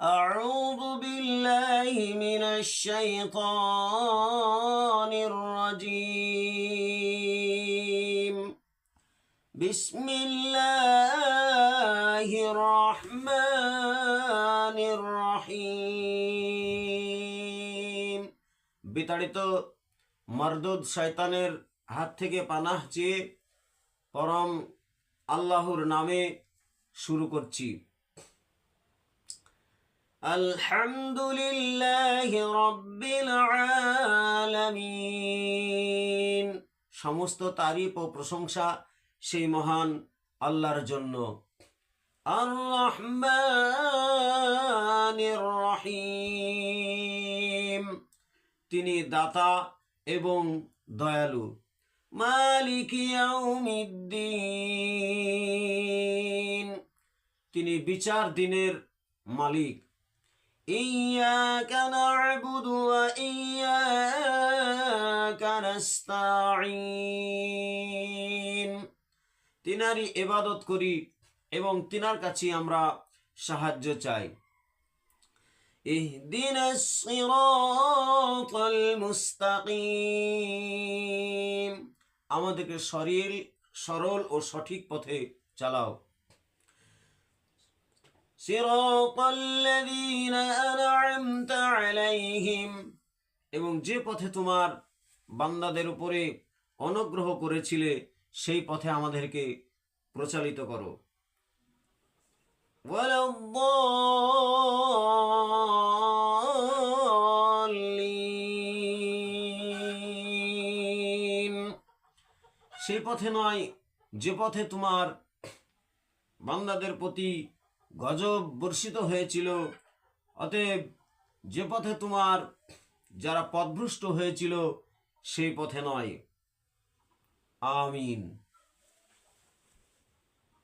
أعوذ بالله من الشيطان الرجيم بسم الله الرحمن الرحيم বিতাড়িত মারদুদ শয়তানের হাত থেকে পানাহ চেয়ে পরম আল্লাহর নামে শুরু করছি আলহামদুলিল্লাহ রব্বিল আলামিন। সমস্ত তারিফ ও প্রশংসা সেই মহান আল্লাহর জন্য। আর রহমানির রহিম। তিনি দাতা এবং দয়ালু। মালিক ইয়াউমিদ্দিন। তিনি বিচার দিনের মালিক। ইয়াকা না'বুদু ওয়া ইয়াকা নাস্তাঈন তিনারই ইবাদত করি এবং তিনার কাছে আমরা সাহায্য চাই اهدنا الصراط المستقيم আমাদেরকে সরিল সরল ও সঠিক পথে চালাও صراط الذين أنعمت عليهم এবং যে পথে তোমার বান্দাদের উপরে অনুগ্রহ করেছিলে সেই পথে আমাদেরকে প্রচালিত করো ولا الضالين সেই পথে নয় যে পথে তোমার বান্দাদের প্রতি গজব বর্ষিত হয়েছিল। অতএব যে পথে তোমার যারা পথভ্রষ্ট হয়েছিল সেই পথে নয়। আমিন।